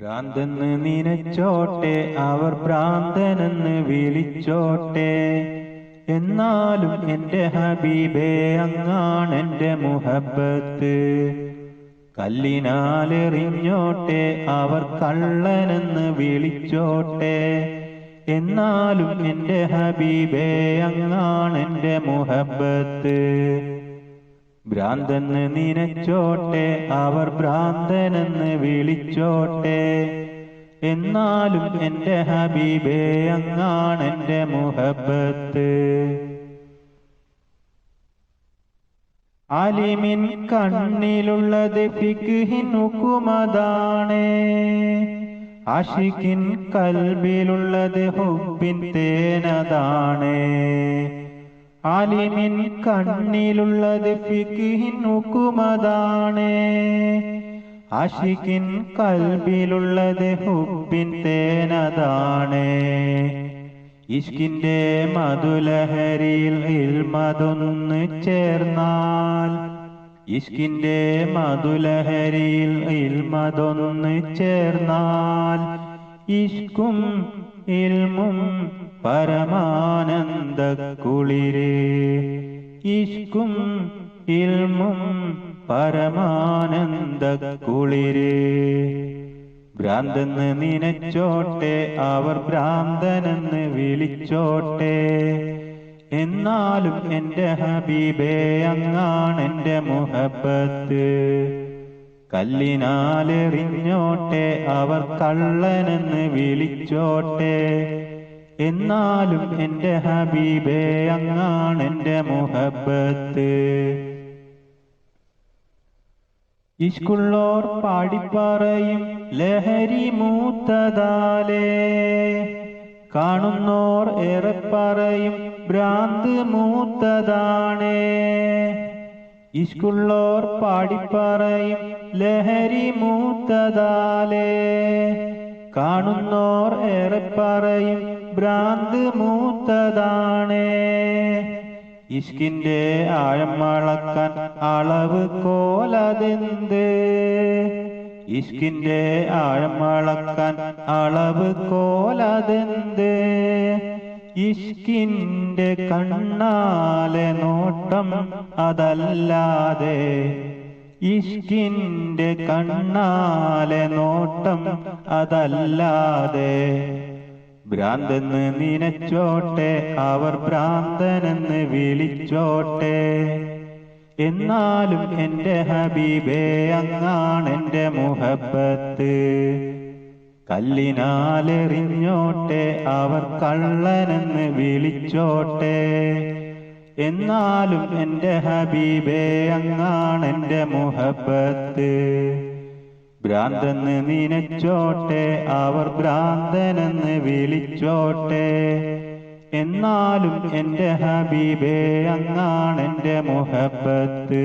ഭ്രാന്തെന്ന് നിനച്ചോട്ടെ അവർ ഭ്രാന്തനെന്ന് വിളിച്ചോട്ടെ. എന്നാലും എന്റെ ഹബീബേ അങ്ങാണ് എന്റെ മുഹബത്ത്. കല്ലിനാലെറിഞ്ഞോട്ടെ അവർ കള്ളനെന്ന് വിളിച്ചോട്ടെ. എന്നാലും എന്റെ ഹബീബേ അങ്ങാണ് എന്റെ മുഹബത്ത്. ഭ്രാന്തെന്ന് നിനച്ചോട്ടെ അവർ ഭ്രാന്തനെന്ന് വിളിച്ചോട്ടെ. എന്നാലും എന്റെ ഹബീബേ അങ്ങാണ് എന്റെ മുഹബത്ത്. അലിമിൻ കണ്ണിലുള്ളത് ഫിക്ഹിൻ ഹുക്കുമതാണ് ആഷിക്കിൻ കൽബിലുള്ളത് ഹുബിൻ തേനതാണ്. ആലിമിൻ കണ്ണിലുള്ളത് ഫിക്ഹിൻ ഹുക്കുമതാണ് കൽബിലുള്ളത് ഹുബിൻ തേനതാണ്. ഇഷ്കിന്റെ മധുലഹരിയിൽ ഇൽമതൊന്ന് ചേർന്നാൽ ഇഷ്കിന്റെ മധുലഹരിയിൽ ഇൽമതൊന്ന് ചേർന്നാൽ ഇഷ്കും ഇൽമും പരമാനന്ദ കുളിരേ ഇഷ്കും ഇൽമും പരമാനന്ദ കുളിരേ ഭ്രാന്തെന്ന് നിനച്ചോട്ടെ അവർ ഭ്രാന്തനെന്ന് വിളിച്ചോട്ടെ. എന്നാലും എന്റെ ഹബീബേ അങ്ങാണ് എന്റെ മുഹബത്ത്. കല്ലിനാലെറിഞ്ഞോട്ടെ അവർ കള്ളനെന്ന് വിളിച്ചോട്ടെ. എന്നാലും എന്റെ ഹബീബേ അങ്ങാണ് എന്റെ മുഹബത്ത്. ഇഷ്കുള്ളോർ പാടിപ്പറയും ലഹരി മൂത്തതാലേ. കാണുന്നോർ ഏറെ പറയും ഭ്രാന്ത് മൂത്തതാണേ. ഇഷ്കുള്ളോർ പാടിപ്പറയും ലഹരി മൂത്തതാലേ. കാണുന്നോർ ഏറെ പറയും ഭ്രാന്ത് മൂത്തതാണേ. ഇഷ്കിന്റെ ആഴം അളക്കാൻ അളവ് കോലതെന്ത്? ഇഷ്കിന്റെ ആഴം അളക്കാൻ അളവ് കോലതെന്ത്? ഇഷ്കിന്റെ കണ്ണാലെ നോട്ടം അതല്ലാതെ ഇഷ്കിന്റെ കണ്ണാലെ നോട്ടം അതല്ലാതെ. ഭ്രാന്തെന്ന് നിനച്ചോട്ടെ അവർ ഭ്രാന്തനെന്ന് വിളിച്ചോട്ടെ. എന്നാലും എന്റെ ഹബീബേ അങ്ങാണ് എന്റെ മുഹബത്ത്. കല്ലിനാലെറിഞ്ഞോട്ടെ അവർ കള്ളനെന്ന് വിളിച്ചോട്ടെ. എന്നാലും എന്റെ ഹബീബേ അങ്ങാണ് എന്റെ മുഹബത്ത്. ഭ്രാന്തെന്ന് നിനച്ചോട്ടെ അവർ ഭ്രാന്തനെന്ന് വിളിച്ചോട്ടെ. എന്നാലും എന്റെ ഹബീബേ അങ്ങാണ് എന്റെ മുഹബത്ത്